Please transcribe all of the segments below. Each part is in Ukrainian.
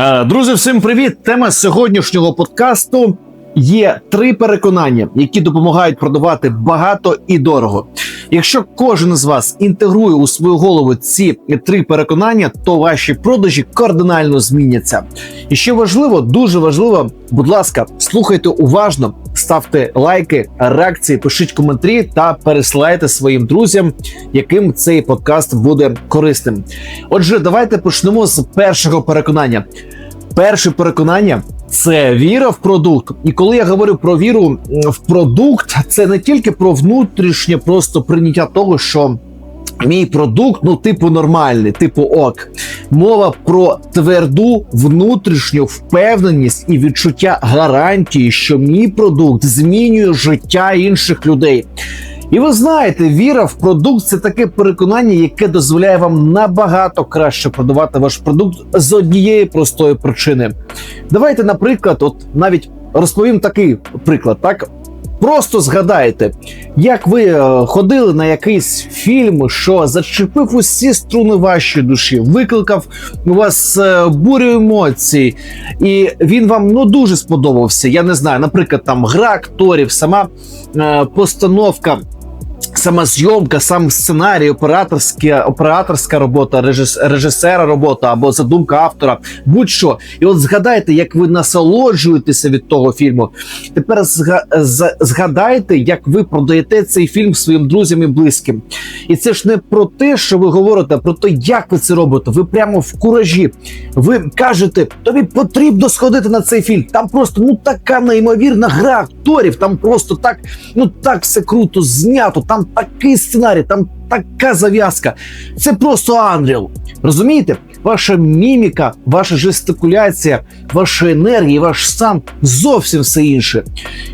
Е, Друзі, всім привіт! Тема сьогоднішнього подкасту є три переконання, які допомагають продавати багато і дорого. Якщо кожен з вас інтегрує у свою голову ці три переконання, то ваші продажі кардинально зміняться. І ще важливо, дуже важливо, будь ласка, слухайте уважно, ставте лайки, реакції, пишіть коментарі та пересилайте своїм друзям, яким цей подкаст буде корисним. Отже, давайте почнемо з першого переконання. Перше переконання це віра в продукт. І коли я говорю про віру в продукт, це не тільки про внутрішнє просто прийняття того, що. Мій продукт, ну, типу, нормальний, типу ок. Мова про тверду внутрішню впевненість і відчуття гарантії, що мій продукт змінює життя інших людей. І ви знаєте, віра в продукт це таке переконання, яке дозволяє вам набагато краще продавати ваш продукт з однієї простої причини. Давайте, наприклад, от навіть розповім такий приклад, так. Просто згадайте, як ви е, ходили на якийсь фільм, що зачепив усі струни вашої душі, викликав у вас е, бурю емоцій, і він вам ну дуже сподобався. Я не знаю, наприклад, там гра акторів, сама е, постановка. Сама зйомка, сам сценарій, операторська, операторська робота, режисера робота або задумка автора, будь-що. І от згадайте, як ви насолоджуєтеся від того фільму. Тепер згадайте, як ви продаєте цей фільм своїм друзям і близьким. І це ж не про те, що ви говорите, а про те, як ви це робите. Ви прямо в куражі. Ви кажете, тобі потрібно сходити на цей фільм. Там просто ну така неймовірна гра акторів. Там просто так, ну так все круто знято. Там такий сценарій, там така зав'язка. Це просто Unreal. Розумієте? Ваша міміка, ваша жестикуляція, ваша енергія, ваш стан зовсім все інше.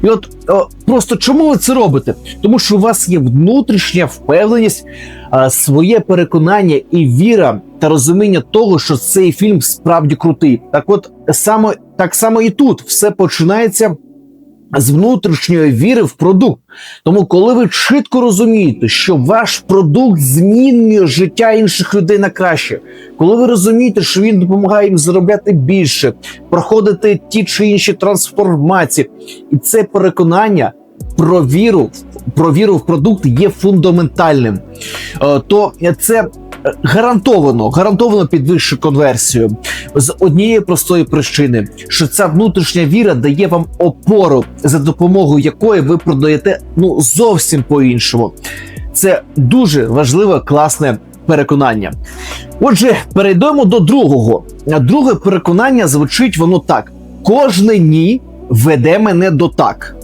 І от о, просто чому ви це робите? Тому що у вас є внутрішня впевненість, а, своє переконання і віра та розуміння того, що цей фільм справді крутий. Так, от саме так само і тут все починається. З внутрішньої віри в продукт. Тому, коли ви чітко розумієте, що ваш продукт змінює життя інших людей на краще, коли ви розумієте, що він допомагає їм заробляти більше, проходити ті чи інші трансформації, і це переконання про віру, про віру в продукт є фундаментальним, Е, то це гарантовано, гарантовано підвищує конверсію з однієї простої причини, що ця внутрішня віра дає вам опору, за допомогою якої ви продаєте ну зовсім по-іншому. Це дуже важливе, класне переконання. Отже, перейдемо до другого. Друге переконання звучить воно так: кожне ні веде мене до так.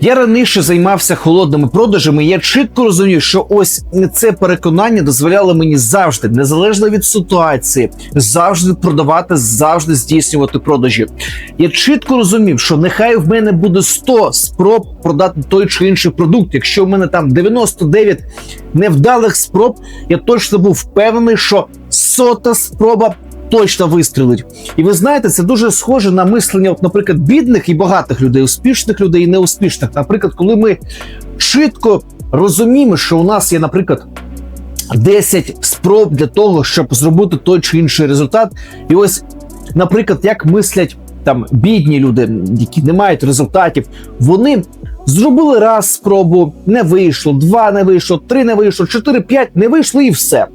Я раніше займався холодними продажами. Я чітко розумію, що ось це переконання дозволяло мені завжди, незалежно від ситуації, завжди продавати, завжди здійснювати продажі. Я чітко розумів, що нехай в мене буде 100 спроб продати той чи інший продукт. Якщо в мене там 99 невдалих спроб, я точно був впевнений, що сота спроба точно вистрілить. І ви знаєте, це дуже схоже на мислення, от, наприклад, бідних і багатих людей, успішних людей і неуспішних. Наприклад, коли ми чітко розуміємо, що у нас є, наприклад, 10 спроб для того, щоб зробити той чи інший результат. І ось, наприклад, як мислять там бідні люди, які не мають результатів, вони зробили раз спробу, не вийшло, два не вийшло, три не вийшло, чотири, п'ять не вийшло, і все.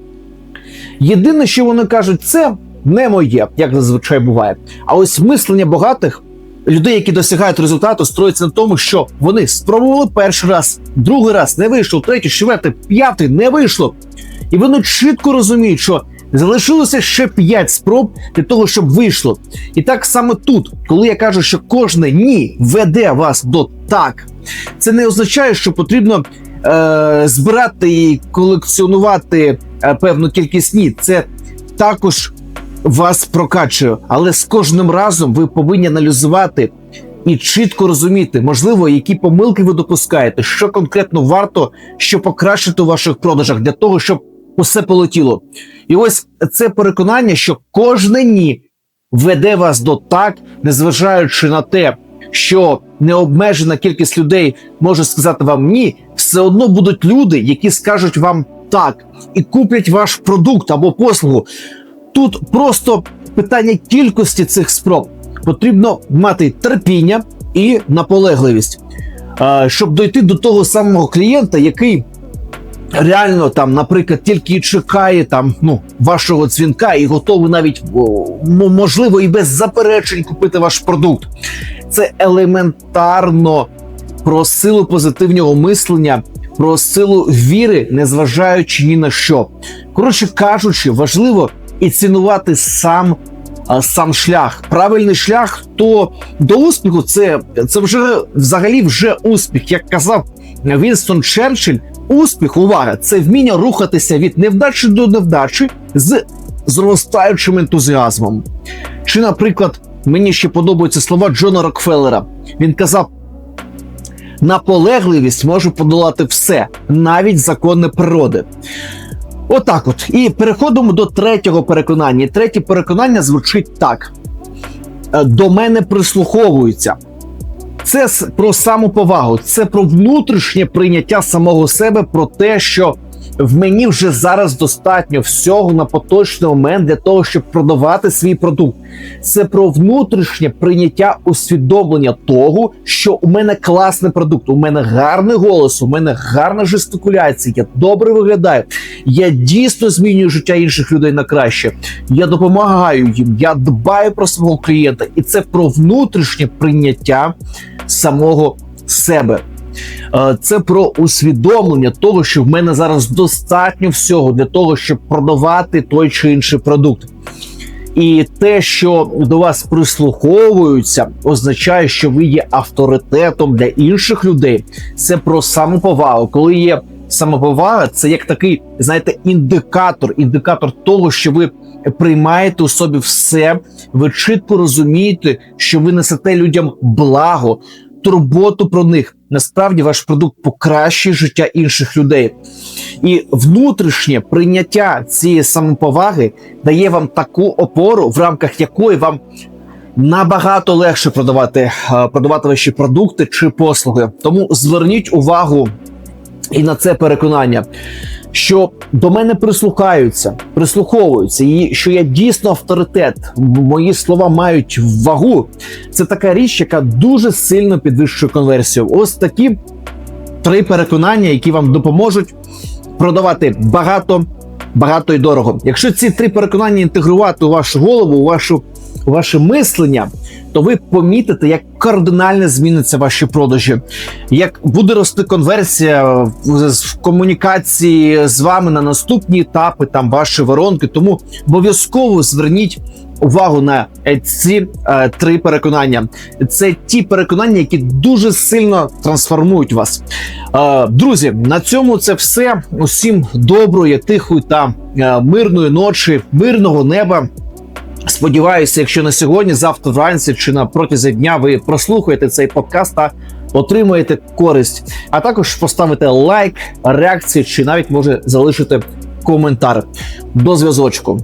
Єдине, що вони кажуть, це не моє, як зазвичай буває. А ось мислення багатих людей, які досягають результату, строїться на тому, що вони спробували перший раз, другий раз не вийшло, третій, четвертий, п'ятий не вийшло. І вони чітко розуміють, що залишилося ще 5 спроб для того, щоб вийшло. І так саме тут, коли я кажу, що кожне ні веде вас до так, це не означає, що потрібно е, збирати і колекціонувати е, певну кількість ні. Це також вас прокачує, але з кожним разом ви повинні аналізувати і чітко розуміти, можливо, які помилки ви допускаєте, що конкретно варто що покращити у ваших продажах для того, щоб усе полетіло. І ось це переконання, що кожне ні веде вас до так, незважаючи на те, що необмежена кількість людей може сказати вам ні, все одно будуть люди, які скажуть вам так і куплять ваш продукт або послугу. Тут просто питання кількості цих спроб. Потрібно мати терпіння і наполегливість, щоб дойти до того самого клієнта, який реально там, наприклад, тільки чекає там ну вашого дзвінка і готовий навіть можливо і без заперечень купити ваш продукт. Це елементарно про силу позитивного мислення, про силу віри, незважаючи ні на що. Коротше кажучи, важливо і цінувати сам. Сам шлях, правильний шлях, то до успіху це, це вже взагалі вже успіх. Як казав Вінстон Черчилль, успіх, увага, це вміння рухатися від невдачі до невдачі з зростаючим ентузіазмом. Чи, наприклад, мені ще подобаються слова Джона Рокфеллера. Він казав: наполегливість може подолати все, навіть закони природи. Отак, от. І переходимо до третього переконання. Третє переконання звучить так: Е, до мене прислуховуються. Це про самоповагу, це про внутрішнє прийняття самого себе, про те, що в мені вже зараз достатньо всього на поточний момент для того, щоб продавати свій продукт. Це про внутрішнє прийняття усвідомлення того, що у мене класний продукт, у мене гарний голос, у мене гарна жестикуляція, я добре виглядаю. Я дійсно змінюю життя інших людей на краще. Я допомагаю їм, я дбаю про свого клієнта, і це про внутрішнє прийняття самого себе. Е, Це про усвідомлення того, що в мене зараз достатньо всього для того, щоб продавати той чи інший продукт. І те, що до вас прислуховуються, означає, що ви є авторитетом для інших людей. Це про самоповагу. Коли є самоповага, це як такий, знаєте, індикатор, індикатор того, що ви приймаєте у собі все, ви чітко розумієте, що ви несете людям благо, турботу про них. Насправді ваш продукт покращує життя інших людей. І внутрішнє прийняття цієї самоповаги дає вам таку опору, в рамках якої вам набагато легше продавати, е, продавати ваші продукти чи послуги. Тому зверніть увагу і на це переконання, що до мене прислухаються, прислуховуються, і що я дійсно авторитет. Мої слова мають вагу. Це така річ, яка дуже сильно підвищує конверсію. Ось такі три переконання, які вам допоможуть продавати багато, багато і дорого. Якщо ці три переконання інтегрувати у вашу голову, у вашу ваше мислення, то ви помітите, як кардинально зміниться ваші продажі, як буде рости конверсія в, комунікації з вами на наступні етапи, там ваші воронки. Тому обов'язково зверніть увагу на е, ці е, три переконання. Це ті переконання, які дуже сильно трансформують вас. Е, друзі, на цьому це все. Усім доброї, тихої та е, мирної ночі, мирного неба. Сподіваюся, якщо не сьогодні, завтра вранці чи на протязі дня ви прослухаєте цей подкаст та отримуєте користь. А також поставите лайк, реакцію чи навіть може залишити коментар. До зв'язочку.